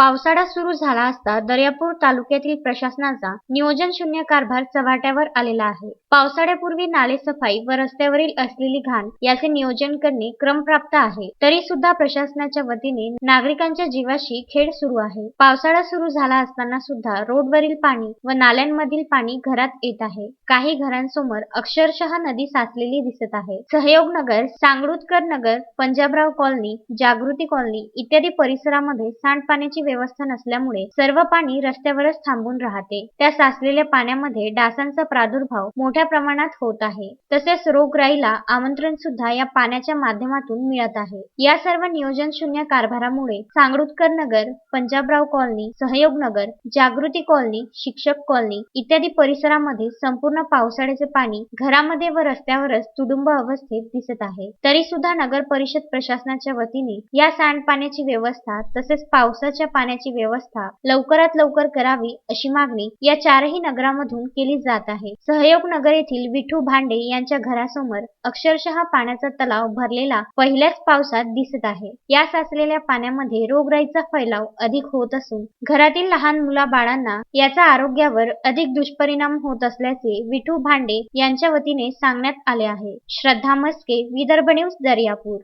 पावसाळा सुरू झाला असता दर्यापूर तालुक्यातील प्रशासनाचा नियोजन शून्य कारभार चव्हाट्यावर आलेला आहे. पावसाळ्यापूर्वी नाले सफाई व रस्त्यावरील असलेली घाण याचे नियोजन करणे क्रमप्राप्त आहे. तरी सुद्धा प्रशासनाच्या वतीने नागरिकांच्या जीवाशी खेळ सुरू आहे. पावसाळा सुरू झाला असताना सुद्धा रोडवरील पाणी व नाल्यांमधील पाणी घरात येत आहे. काही घरांसमोर अक्षरशः नदी साचलेली दिसत आहे. सहयोग नगर सांगरुतकर नगर पंजाबराव कॉलनी जागृती कॉलनी इत्यादी परिसरामध्ये सांडपाण्याची व्यवस्था नसल्यामुळे सर्व पाणी रस्त्यावरच थांबून राहते. त्या साचलेल्या पाण्यामध्ये डासांचा प्रादुर्भाव मोठ्या प्रमाणात होत आहे. तसेच रोगराईला आमंत्रण सुद्धा या पाण्याच्या माध्यमातून मिळत आहे. या सर्व नियोजन शून्य कारभारामुळे सांगरुतकर नगर पंजाबराव कॉलनी सहयोग नगर जागृती कॉलनी शिक्षक कॉलनी इत्यादी परिसरामध्ये संपूर्ण पावसाळ्याचे पाणी घरामध्ये व रस्त्यावरच तुडुंब अवस्थेत दिसत आहे. तरी सुद्धा नगर परिषद प्रशासनाच्या वतीने या सांडपाण्याची व्यवस्था तसेच पावसाच्या पाण्याची व्यवस्था लवकरात लवकर करावी अशी मागणी या चारही नगरामधून केली जात आहे. सहयोग नगर येथील विठू भांडे यांच्या घरासमोर अक्षरशः पाण्याचा तलाव भरलेला पहिल्याच पावसात दिसत आहे. या साचलेल्या पाण्यामध्ये रोगराईचा फैलाव अधिक होत असून घरातील लहान मुलाबाळांना याचा आरोग्यावर अधिक दुष्परिणाम होत असल्याचे विठू भांडे यांच्या वतीने सांगण्यात आले आहे. श्रद्धा मस्के विदर्भ न्यूज दर्यापूर.